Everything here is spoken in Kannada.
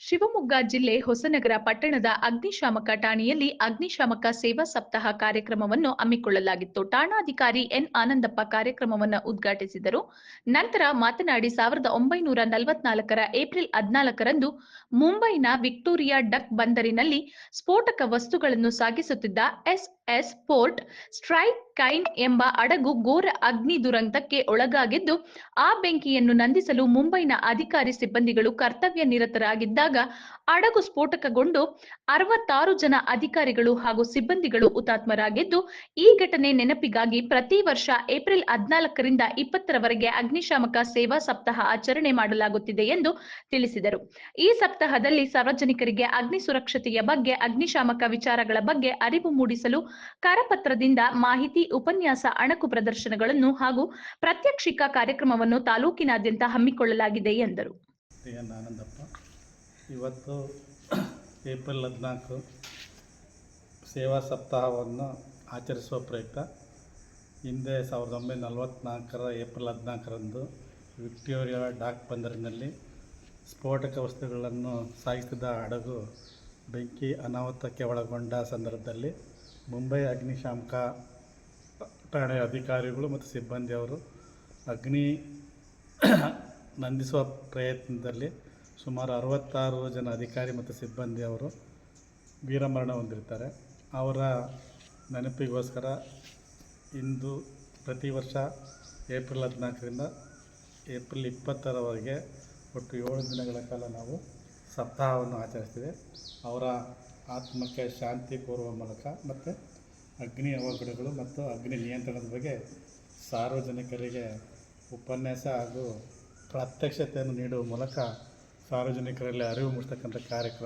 ಶಿವಮೊಗ್ಗ ಜಿಲ್ಲೆ ಹೊಸನಗರ ಪಟ್ಟಣದ ಅಗ್ನಿಶಾಮಕ ಠಾಣೆಯಲ್ಲಿ ಅಗ್ನಿಶಾಮಕ ಸೇವಾ ಸಪ್ತಾಹ ಕಾರ್ಯಕ್ರಮವನ್ನು ಹಮ್ಮಿಕೊಳ್ಳಲಾಗಿತ್ತು. ಠಾಣಾಧಿಕಾರಿ ಎನ್. ಆನಂದಪ್ಪ ಕಾರ್ಯಕ್ರಮವನ್ನು ಉದ್ಘಾಟಿಸಿದರು. ನಂತರ ಮಾತನಾಡಿ, ಸಾವಿರದ ಒಂಬೈನೂರ ನಲವತ್ನಾಲ್ಕರ ಏಪ್ರಿಲ್ ಹದಿನಾಲ್ಕರಂದು ಮುಂಬೈನ ವಿಕ್ಟೋರಿಯಾ ಡಕ್ ಬಂದರಿನಲ್ಲಿ ಸ್ಫೋಟಕ ವಸ್ತುಗಳನ್ನು ಸಾಗಿಸುತ್ತಿದ್ದ ಎಸ್ ಎಸ್ ಪೋರ್ಟ್ ಸ್ಟ್ರೈಕ್ ಕೈನ್ ಎಂಬ ಅಡಗು ಘೋರ ಅಗ್ನಿ ದುರಂತಕ್ಕೆ ಒಳಗಾಗಿದ್ದು, ಆ ಬೆಂಕಿಯನ್ನು ನಂದಿಸಲು ಮುಂಬೈನ ಅಧಿಕಾರಿ ಸಿಬ್ಬಂದಿಗಳು ಕರ್ತವ್ಯ ನಿರತರಾಗಿದ್ದಾಗ ಅಡಗು ಸ್ಫೋಟಕಗೊಂಡು ಅರವತ್ತಾರು ಜನ ಅಧಿಕಾರಿಗಳು ಹಾಗೂ ಸಿಬ್ಬಂದಿಗಳು ಹುತಾತ್ಮರಾಗಿದ್ದು, ಈ ಘಟನೆ ನೆನಪಿಗಾಗಿ ಪ್ರತಿ ವರ್ಷ ಏಪ್ರಿಲ್ ಹದಿನಾಲ್ಕರಿಂದ ಇಪ್ಪತ್ತರವರೆಗೆ ಅಗ್ನಿಶಾಮಕ ಸೇವಾ ಸಪ್ತಾಹ ಆಚರಣೆ ಮಾಡಲಾಗುತ್ತಿದೆ ಎಂದು ತಿಳಿಸಿದರು. ಈ ಸಪ್ತಾಹದಲ್ಲಿ ಸಾರ್ವಜನಿಕರಿಗೆ ಅಗ್ನಿ ಸುರಕ್ಷತೆಯ ಬಗ್ಗೆ, ಅಗ್ನಿಶಾಮಕ ವಿಚಾರಗಳ ಬಗ್ಗೆ ಅರಿವು ಮೂಡಿಸಲು ಕರಪತ್ರದಿಂದ ಮಾಹಿತಿ, ಉಪನ್ಯಾಸ, ಅಣಕು ಪ್ರದರ್ಶನಗಳನ್ನು ಹಾಗೂ ಪ್ರಾತ್ಯಕ್ಷಿಕ ಕಾರ್ಯಕ್ರಮವನ್ನು ತಾಲೂಕಿನಾದ್ಯಂತ ಹಮ್ಮಿಕೊಳ್ಳಲಾಗಿದೆ ಎಂದರು. ಇವತ್ತು ಏಪ್ರಿಲ್ ಹದಿನಾಲ್ಕು ಸೇವಾ ಸಪ್ತಾಹವನ್ನು ಆಚರಿಸುವ ಪ್ರಯುಕ್ತ. ಹಿಂದೆ ಸಾವಿರದ ಒಂಬೈನೂರ ನಲವತ್ತ್ನಾಲ್ಕರ ಏಪ್ರಿಲ್ ಹದಿನಾಲ್ಕರಂದು ವಿಕ್ಟೋರಿಯಾ ಡಾಕ್ ಬಂದರಿನಲ್ಲಿ ಸ್ಫೋಟಕ ವಸ್ತುಗಳನ್ನು ಸಾಗಿಸಿದ ಹಡಗು ಬೆಂಕಿ ಅನಾಹುತಕ್ಕೆ ಒಳಗೊಂಡ ಸಂದರ್ಭದಲ್ಲಿ ಮುಂಬೈ ಅಗ್ನಿಶಾಮಕ ಠಾಣೆಯ ಅಧಿಕಾರಿಗಳು ಮತ್ತು ಸಿಬ್ಬಂದಿಯವರು ಅಗ್ನಿ ನಂದಿಸುವ ಪ್ರಯತ್ನದಲ್ಲಿ ಸುಮಾರು ಅರವತ್ತಾರು ಜನ ಅಧಿಕಾರಿ ಮತ್ತು ಸಿಬ್ಬಂದಿ ಅವರು ವೀರಮರಣ ಹೊಂದಿರ್ತಾರೆ ಅವರ ನೆನಪಿಗೋಸ್ಕರ ಇಂದು ಪ್ರತಿ ವರ್ಷ ಏಪ್ರಿಲ್ ಹದಿನಾಲ್ಕರಿಂದ ಏಪ್ರಿಲ್ ಇಪ್ಪತ್ತರವರೆಗೆ ಒಟ್ಟು ಏಳು ದಿನಗಳ ಕಾಲ ನಾವು ಸಪ್ತಾಹವನ್ನು ಆಚರಿಸ್ತೀವಿ. ಅವರ ಆತ್ಮಕ್ಕೆ ಶಾಂತಿ ಕೋರುವ ಮೂಲಕ ಮತ್ತು ಅಗ್ನಿ ಅವಘಡಗಳು ಮತ್ತು ಅಗ್ನಿ ನಿಯಂತ್ರಣದ ಬಗ್ಗೆ ಸಾರ್ವಜನಿಕರಿಗೆ ಉಪನ್ಯಾಸ ಹಾಗೂ ಪ್ರಾತ್ಯಕ್ಷತೆಯನ್ನು ನೀಡುವ ಮೂಲಕ ಸಾರ್ವಜನಿಕರಲ್ಲಿ ಅರಿವು ಮೂಡಿಸ್ತಕ್ಕಂಥ ಕಾರ್ಯಕ್ರಮ.